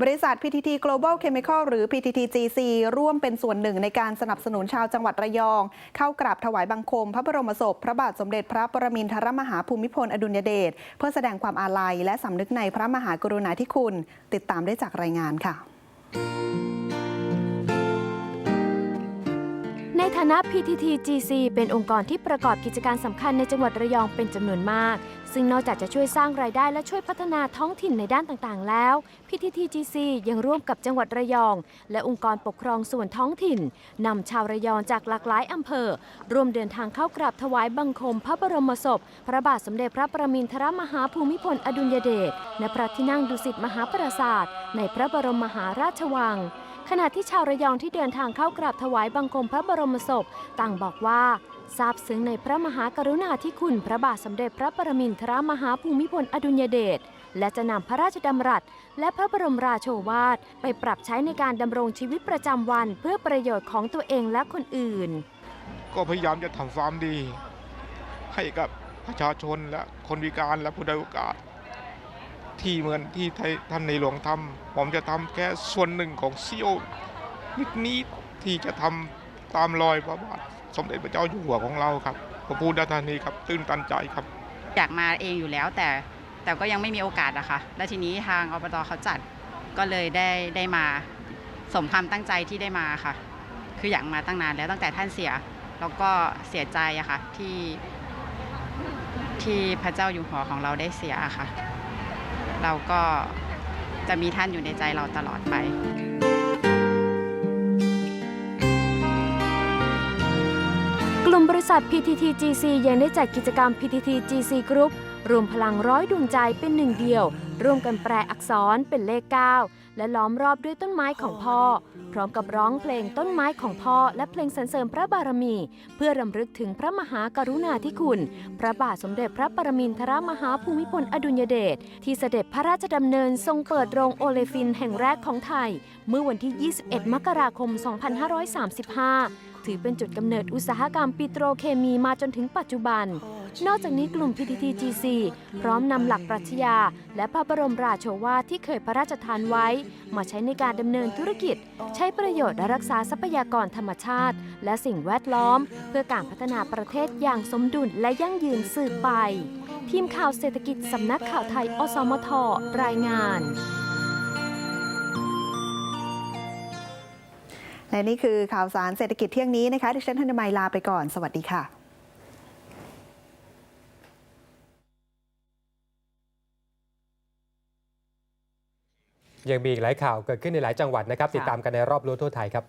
บริษัท PTT Global Chemical หรือ PTTGC ร่วมเป็นส่วนหนึ่งในการสนับสนุนชาวจังหวัดระยอง เข้ากราบถวายบังคม พระบรมศพ พระบาทสมเด็จพระปรมินทรมหาภูมิพลอดุลยเดชเพื่อแสดงความอาลัยและสำนึกในพระมหากรุณาธิคุณ ติดตามได้จากรายงานค่ะ ฐานะ PTTGC เป็นองค์กรที่ประกอบกิจการสำคัญในจังหวัดระยองเป็นจำนวนมาก ซึ่งนอกจากจะช่วยสร้างรายได้และช่วยพัฒนาท้องถิ่นในด้านต่างๆ แล้ว PTTGC ยังร่วมกับจังหวัดระยอง และองค์กรปกครองส่วนท้องถิ่นนำชาวระยองจากหลากหลายอำเภอ ร่วมเดินทางเข้ากราบถวายบังคม พระบรมศพ พระบาทสมเด็จพระประมินทรมหาภูมิพลอดุลยเดชณพระที่นั่งดุสิตมหาปราสาทในพระบรมมหาราชวัง ขณะที่ชาวระยองที่เดินทางเข้ากราบถวายบังคมพระบรมศพต่างบอกว่าซาบซึ้งในพระมหากรุณาธิคุณพระบาทสมเด็จพระปรมินทรมหาภูมิพลอดุลยเดชและจะนำพระราชดำรัส และพระบรมราโชวาท ไปปรับใช้ในการดำรงชีวิตประจำวันเพื่อประโยชน์ของตัวเองและคนอื่น ก็พยายามจะทำความดี ให้กับประชาชนและคนพิการและผู้ด้อยโอกาส ที่เหมือนที่ท่านในหลวงทำผมจะทำแค่ส่วนหนึ่งของเสี้ยวนิดนี้ที่จะทำตามรอยพระบาทสมเด็จพระเจ้าอยู่หัวของเราครับผมพูดด้านนี้ครับตื้นตันใจครับ อยากมาเองอยู่แล้วแต่แต่ก็ยังไม่มีโอกาสอะค่ะ แล้วทีนี้ทางอบตเขาจัดก็เลยได้ได้มาสมความตั้งใจที่ได้มาค่ะ คืออยากมาตั้งนานแล้วตั้งแต่ท่านเสีย แล้วก็เสียใจอะค่ะที่ที่พระเจ้าอยู่หัวของเราได้เสียอะค่ะ เราก็จะมีท่านอยู่ในใจเราตลอดไปกลุ่มบริษัท PTTGC ยังได้จัดกิจกรรม PTTGC Group รวมพลังร้อยดวงใจเป็นหนึ่งเดียว ร่วมกันแปลอักษรเป็นเลข 9 และล้อมรอบด้วยต้นไม้ของพ่อ พร้อมกับร้องเพลงต้นไม้ของพ่อและเพลงสรรเสริมพระบารมี เพื่อรำลึกถึงพระมหากรุณาธิคุณ พระบาทสมเด็จพระปรมินทรมหาภูมิพลอดุลยเดชที่เสด็จพระราชดำเนินทรงเปิดโรงโอเลฟินแห่งแรกของไทย เมื่อวันที่ 21 มกราคม 2535 ถือเป็นจุดกำเนิดอุตสาหกรรมปิโตรเคมีมาจนถึงปัจจุบัน นอกจากนี้กลุ่ม PTTGC พร้อมนำหลักปรัชญา และพระบรมราโชวาทที่เคยพระราชทานไว้ มาใช้ในการดำเนินธุรกิจ ใช้ประโยชน์และรักษาทรัพยากรธรรมชาติ และสิ่งแวดล้อม เพื่อการพัฒนาประเทศอย่างสมดุลและยั่งยืนสืบไป ทีมข่าวเศรษฐกิจสำนักข่าวไทยอสมทรายงาน และนี่คือข่าวสารเศรษฐกิจเที่ยงนี้นะคะ ดิฉันธนมัยลาไปก่อน สวัสดีค่ะยังมีอีกหลายข่าวเกิดขึ้นในหลายจังหวัดนะครับ ติดตามกันในรอบรู้ทั่วไทยครับ